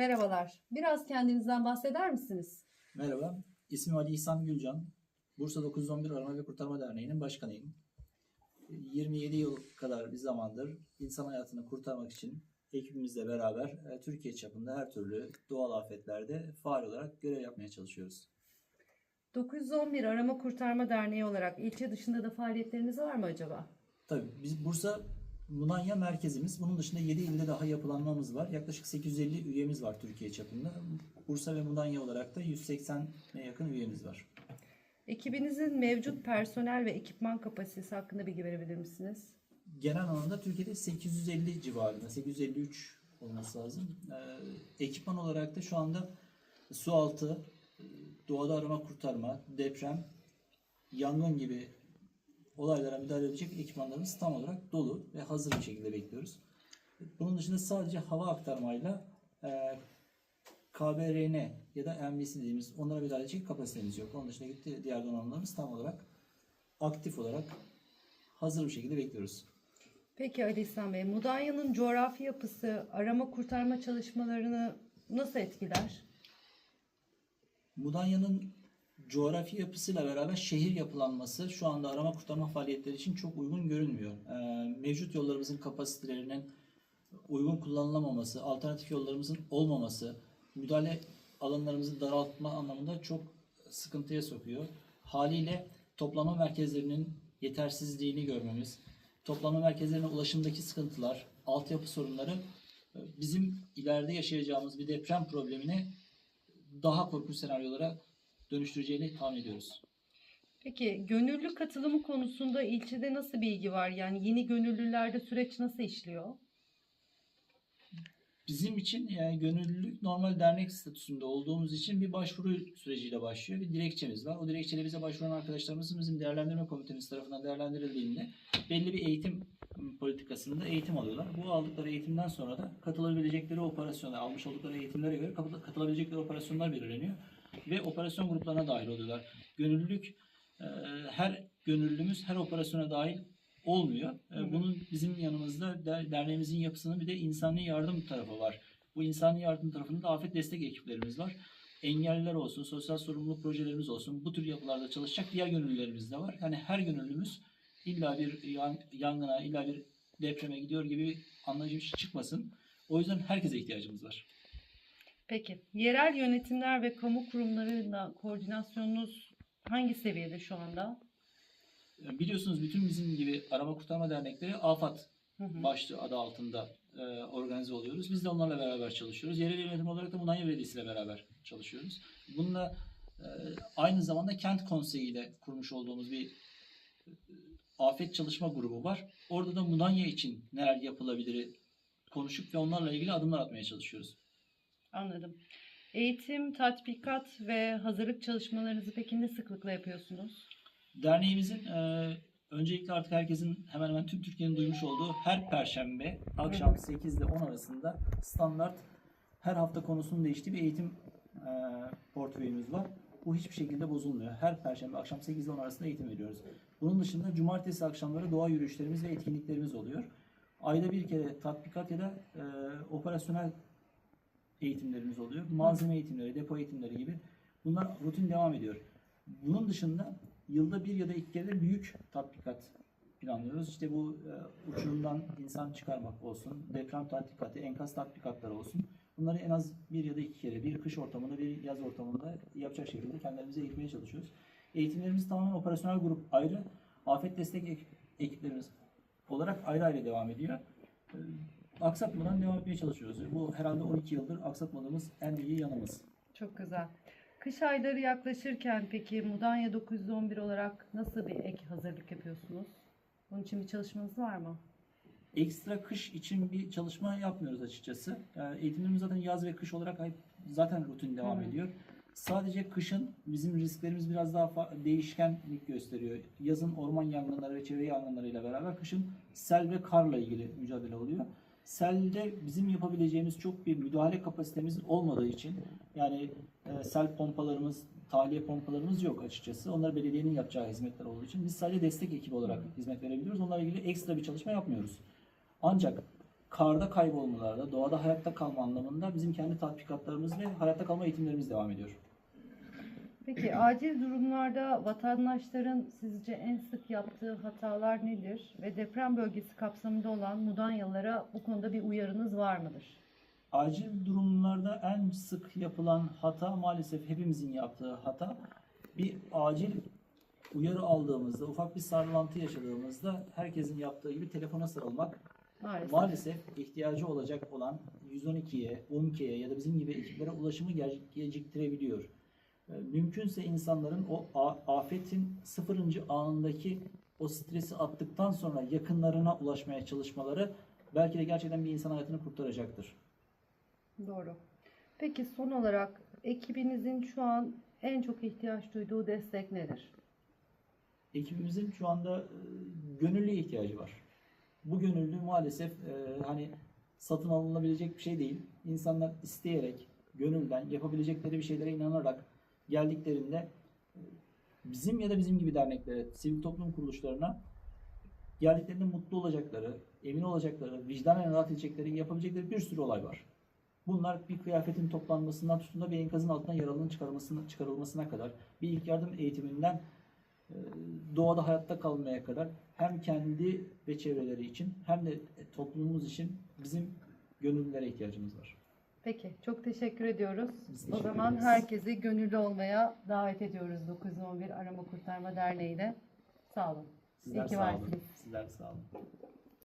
Merhabalar. Biraz kendinizden bahseder misiniz? Merhaba, ismim Ali İhsan Gülcan. Bursa 911 Arama ve Kurtarma Derneği'nin başkanıyım. 27 yıl kadar bir zamandır insan hayatını kurtarmak için ekibimizle beraber e, Türkiye çapında her türlü doğal afetlerde faal olarak görev yapmaya çalışıyoruz. 911 Arama Kurtarma Derneği olarak ilçe dışında da faaliyetleriniz var mı acaba? Tabii biz Bursa Mudanya merkezimiz. Bunun dışında 7 ilde daha yapılanmamız var. Yaklaşık 850 üyemiz var Türkiye çapında. Bursa ve Mudanya olarak da 180'e yakın üyemiz var. Ekibinizin mevcut personel ve ekipman kapasitesi hakkında bilgi verebilir misiniz? genel anlamda Türkiye'de 850 civarında, 853 olması lazım. Ee, ekipman olarak da şu anda su altı, e, doğada arama kurtarma, deprem, yangın gibi olaylara müdahale edecek ekipmanlarımız tam olarak dolu ve hazır bir şekilde bekliyoruz. Bunun dışında sadece hava aktarmayla e, KBRN ya da MVC dediğimiz onlara müdahale edecek kapasitemiz yok. Onun dışında gitti diğer donanımlarımız tam olarak aktif olarak hazır bir şekilde bekliyoruz. Peki Ali İhsan Bey, Mudanya'nın coğrafi yapısı arama kurtarma çalışmalarını nasıl etkiler? Mudanya'nın coğrafi yapısıyla beraber şehir yapılanması şu anda arama kurtarma faaliyetleri için çok uygun görünmüyor. Ee, mevcut yollarımızın kapasitelerinin uygun kullanılamaması, alternatif yollarımızın olmaması, müdahale alanlarımızı daraltma anlamında çok sıkıntıya sokuyor. Haliyle toplama merkezlerinin yetersizliğini görmemiz, toplama merkezlerine ulaşımdaki sıkıntılar, altyapı sorunları e, bizim ileride yaşayacağımız bir deprem problemini daha korkunç senaryolara dönüştüreceğini tahmin ediyoruz. Peki gönüllü katılımı konusunda ilçede nasıl bilgi var? Yani yeni gönüllülerde süreç nasıl işliyor? Bizim için yani gönüllülük normal dernek statüsünde olduğumuz için bir başvuru süreciyle başlıyor. Bir dilekçemiz var. O dilekçeyle bize başvuran arkadaşlarımızın bizim değerlendirme komitemiz tarafından değerlendirildiğinde belli bir eğitim politikasında eğitim alıyorlar. Bu aldıkları eğitimden sonra da katılabilecekleri operasyona, almış oldukları eğitimlere göre katı- katılabilecekleri operasyonlar belirleniyor. Ve operasyon gruplarına dahil oluyorlar. Gönüllülük, e, her gönüllümüz her operasyona dahil olmuyor. E, Hı hı. Bunun bizim yanımızda der- derneğimizin yapısının bir de insani yardım tarafı var. Bu insani yardım tarafında da afet destek ekiplerimiz var. Engelliler olsun, sosyal sorumluluk projelerimiz olsun, bu tür yapılarda çalışacak diğer gönüllülerimiz de var. Yani her gönüllümüz illa bir yan- yangına, illa bir depreme gidiyor gibi anlayış çıkmasın. O yüzden herkese ihtiyacımız var. Peki yerel yönetimler ve kamu kurumlarıyla koordinasyonunuz hangi seviyede şu anda? Biliyorsunuz bütün bizim gibi arama kurtarma dernekleri AFAD Hı hı. başlığı adı altında e, organize oluyoruz. Biz de onlarla beraber çalışıyoruz. Yerel yönetim olarak da Mudanya Belediyesi ile beraber çalışıyoruz. Bununla e, aynı zamanda Kent Konseyi ile kurmuş olduğumuz bir e, afet çalışma grubu var. Orada da Mudanya için neler yapılabilir konuşup ve onlarla ilgili adımlar atmaya çalışıyoruz. Anladım. Eğitim, tatbikat ve hazırlık çalışmalarınızı peki ne sıklıkla yapıyorsunuz? Derneğimizin e, öncelikle artık herkesin hemen hemen tüm Türkiye'nin duymuş olduğu her perşembe akşam 8 ile 10 arasında standart her hafta konusunun değiştiği bir eğitim e, portföyümüz var. Bu hiçbir şekilde bozulmuyor. Her perşembe akşam 8 ile 10 arasında eğitim veriyoruz. Bunun dışında cumartesi akşamları doğa yürüyüşlerimiz ve etkinliklerimiz oluyor. Ayda bir kere tatbikat ya da e, operasyonel eğitimlerimiz oluyor. Malzeme eğitimleri, depo eğitimleri gibi. Bunlar rutin devam ediyor. Bunun dışında yılda bir ya da iki kere büyük tatbikat planlıyoruz. İşte bu e, uçurumdan insan çıkarmak olsun, deprem tatbikatı, enkaz tatbikatları olsun. Bunları en az bir ya da iki kere, bir kış ortamında, bir yaz ortamında yapacak şekilde kendilerimize eğitmeye çalışıyoruz. Eğitimlerimiz tamamen operasyonel grup ayrı, afet destek ek- ekiplerimiz olarak ayrı ayrı devam ediyor. Aksatmadan devam etmeye çalışıyoruz. Bu herhalde 12 yıldır aksatmadığımız en iyi yanımız. Çok güzel. Kış ayları yaklaşırken peki Mudanya 911 olarak nasıl bir ek hazırlık yapıyorsunuz? Bunun için bir çalışmanız var mı? Ekstra kış için bir çalışma yapmıyoruz açıkçası. Yani eğitimlerimiz zaten yaz ve kış olarak zaten rutin devam Hı. ediyor. Sadece kışın bizim risklerimiz biraz daha değişkenlik gösteriyor. Yazın orman yangınları ve çevre yangınlarıyla beraber kışın sel ve karla ilgili mücadele oluyor. Selde bizim yapabileceğimiz çok bir müdahale kapasitemiz olmadığı için yani e, sel pompalarımız, tahliye pompalarımız yok açıkçası. Onlar belediyenin yapacağı hizmetler olduğu için biz sadece destek ekibi olarak hizmet verebiliyoruz. Onlarla ilgili ekstra bir çalışma yapmıyoruz. Ancak karda kaybolmalarda, doğada hayatta kalma anlamında bizim kendi tatbikatlarımız ve hayatta kalma eğitimlerimiz devam ediyor. Peki acil durumlarda vatandaşların sizce en sık yaptığı hatalar nedir? Ve deprem bölgesi kapsamında olan Mudanyalılara bu konuda bir uyarınız var mıdır? Acil durumlarda en sık yapılan hata maalesef hepimizin yaptığı hata. Bir acil uyarı aldığımızda, ufak bir sarılantı yaşadığımızda herkesin yaptığı gibi telefona sarılmak Maalesef. maalesef ihtiyacı olacak olan 112'ye, 12'ye ya da bizim gibi ekiplere ulaşımı geciktirebiliyor. Ee, Mümkünse insanların o afetin sıfırıncı anındaki o stresi attıktan sonra yakınlarına ulaşmaya çalışmaları belki de gerçekten bir insan hayatını kurtaracaktır. Doğru. Peki son olarak ekibinizin şu an en çok ihtiyaç duyduğu destek nedir? ekibimizin şu anda e, gönüllüye ihtiyacı var. Bu gönüllü maalesef e, hani satın alınabilecek bir şey değil. İnsanlar isteyerek, gönülden yapabilecekleri bir şeylere inanarak geldiklerinde e, bizim ya da bizim gibi derneklere, sivil toplum kuruluşlarına geldiklerinde mutlu olacakları, emin olacakları, vicdanen rahat edecekleri, yapabilecekleri bir sürü olay var. Bunlar bir kıyafetin toplanmasından tutun da bir enkazın altından yaralının çıkarılmasına, çıkarılmasına kadar, bir ilk yardım eğitiminden e, doğada hayatta kalmaya kadar hem kendi ve çevreleri için hem de toplumumuz için bizim gönüllülere ihtiyacımız var. Peki, çok teşekkür ediyoruz. Biz O teşekkür zaman ederiz. herkesi gönüllü olmaya davet ediyoruz 911 Arama Kurtarma Derneği'ne. Sağ olun. Sizler İyi ki varsınız. Sizler sağ olun.